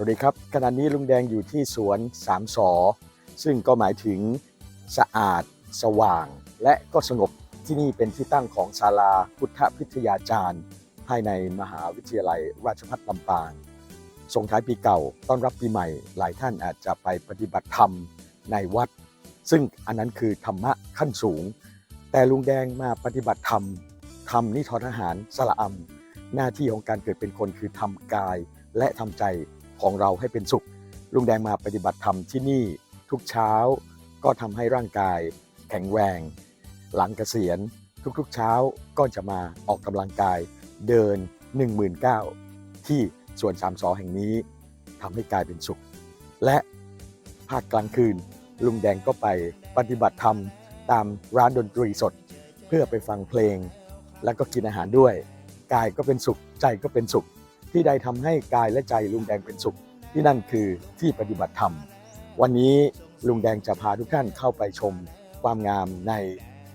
สวัสดีครับขณะนี้ลุงแดงอยู่ที่สวนสามสอซึ่งก็หมายถึงสะอาด สว่าง และก็สงบที่นี่เป็นที่ตั้งของศาลาพุทธพิทยาจารย์ ภายในมหาวิทยาลัยราชภัฏลำปาง ส่งท้ายปีเก่าต้อนรับปีใหม่ หลายท่านอาจจะไปปฏิบัติธรรมในวัด ซึ่งอันนั้นคือธรรมะขั้นสูง แต่ลุงแดงมาปฏิบัติธรรมทำนิทรรหารสละอัมหน้าที่ของการเกิดเป็นคนคือทำกายและทำใจ ของเราให้เป็นสุข ลุงแดงมาปฏิบัติธรรมที่นี่ทุกเช้า ก็ทำให้ร่างกายแข็งแรงหลังเกษียณทุกๆเช้าก็จะมาออกกำลังกายเดิน 19,000ที่สวนสามสอแห่งนี้ทำให้กายเป็นสุข และภาคกลางคืน ลุงแดงก็ไปปฏิบัติธรรมตามร้านดนตรีสด เพื่อไปฟังเพลง แล้วก็กินอาหารด้วย กายก็เป็นสุขใจก็เป็นสุข ที่ใดทำให้กายและใจลุงแดงเป็นสุข ที่นั่นคือที่ปฏิบัติธรรม วันนี้ลุงแดงจะพาทุกท่านเข้าไปชมความงามใน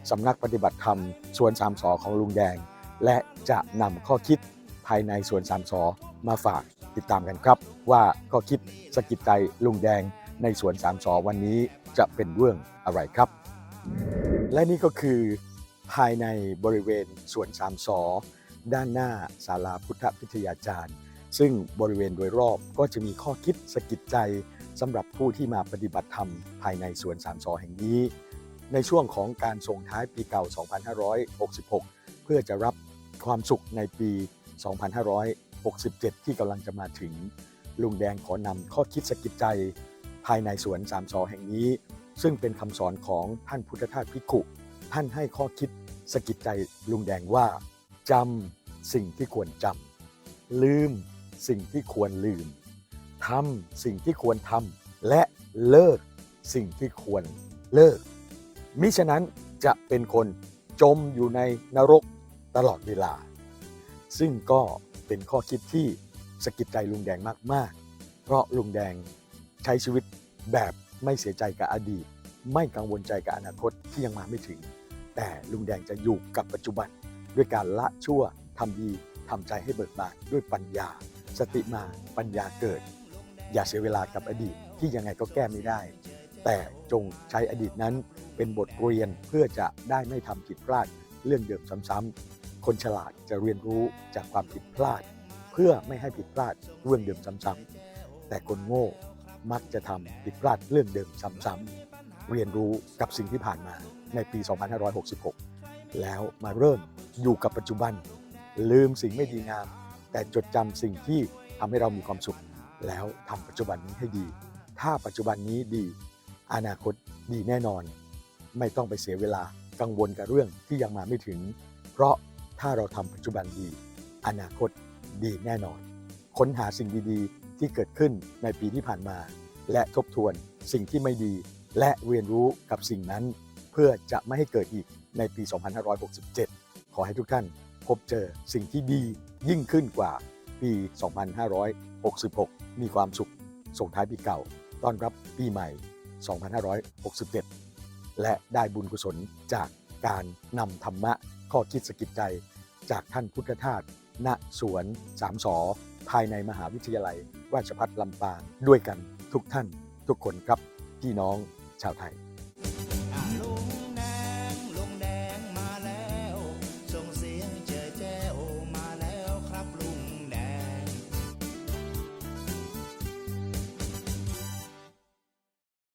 สำนักปฏิบัติธรรมสวนสามสอของลุงแดง และจะนำข้อคิดภายในสวนสามสอมาฝากติดตามกันครับ ว่าข้อคิดสกิดใจลุงแดงในสวนสามสอวันนี้จะเป็นเรื่องอะไรครับ และนี่ก็คือภายในบริเวณสวนสามสอ ด้านหน้าศาลาพุทธพิทยาจารย์ ซึ่งบริเวณโดยรอบก็จะมีข้อคิดสกิดใจสำหรับผู้ที่มาปฏิบัติธรรมภายในสวนสามสอแห่งนี้ ในช่วงของการส่งท้ายปีเก่า 2566 เพื่อจะรับความสุขในปี 2567 ที่กำลังจะมาถึง ลุงแดงขอนำข้อคิดสกิดใจ ภายในสวนสามสอแห่งนี้ ซึ่งเป็นคำสอนของท่านพุทธทาสพิกุท่านให้ข้อคิดสกิดใจลุงแดงว่า จำสิ่งที่ควรจำลืมสิ่งที่ควรลืมทำสิ่งที่ควรทำและเลิกสิ่งที่ควรเลิก มิฉะนั้นจะเป็นคนจมอยู่ในนรกตลอดเวลา ซึ่งก็เป็นข้อคิดที่สะกิดใจลุงแดงมาก ๆ เพราะลุงแดงใช้ชีวิตแบบไม่เสียใจกับอดีต ไม่กังวลใจกับอนาคตที่ยังมาไม่ถึง แต่ลุงแดงจะอยู่กับปัจจุบัน ด้วยการละชั่วทำดีทำใจให้เบิกบานด้วยปัญญา สติมาปัญญาเกิด อย่าเสียเวลากับอดีตที่ยังไงก็แก้ไม่ได้ แต่จงใช้อดีตนั้นเป็นบทเรียนเพื่อจะได้ไม่ทำผิดพลาดเรื่องเดิมซ้ำๆคนฉลาดจะเรียนรู้จากความผิดพลาด เพื่อไม่ให้ผิดพลาดเรื่องเดิมซ้ำๆแต่คนโง่มักจะทำผิดพลาดเรื่องเดิมซ้ำๆเรียนรู้กับสิ่งที่ผ่านมาในปี 2566 แล้วมาเริ่ม อยู่กับปัจจุบัน ลืมสิ่งไม่ดีงาม แต่จดจำสิ่งที่ทำให้เรามีความสุข แล้วทำปัจจุบันนี้ให้ดี ถ้าปัจจุบันนี้ดี อนาคตดีแน่นอน ไม่ต้องไปเสียเวลากังวลกับเรื่องที่ยังมาไม่ถึง เพราะถ้าเราทำปัจจุบันดี อนาคตดีแน่นอน ค้นหาสิ่งดีๆ ที่เกิดขึ้นในปีที่ผ่านมา และทบทวนสิ่งที่ไม่ดี และเรียนรู้กับสิ่งนั้น เพื่อจะไม่ให้เกิดอีกในปี 2567 ขอให้ทุกท่านพบเจอสิ่งที่ดียิ่งขึ้นกว่าปี 2566 มีความสุขส่งท้ายปีเก่า ต้อนรับปีใหม่ 2567 และได้บุญกุศลจากการนำธรรมะข้อคิดสะกิดใจ จากท่านพุทธทาสณสวนสามสอภายในมหาวิทยาลัย ราชภัฏลำปางด้วยกันทุกท่านทุกคนครับพี่น้องชาวไทย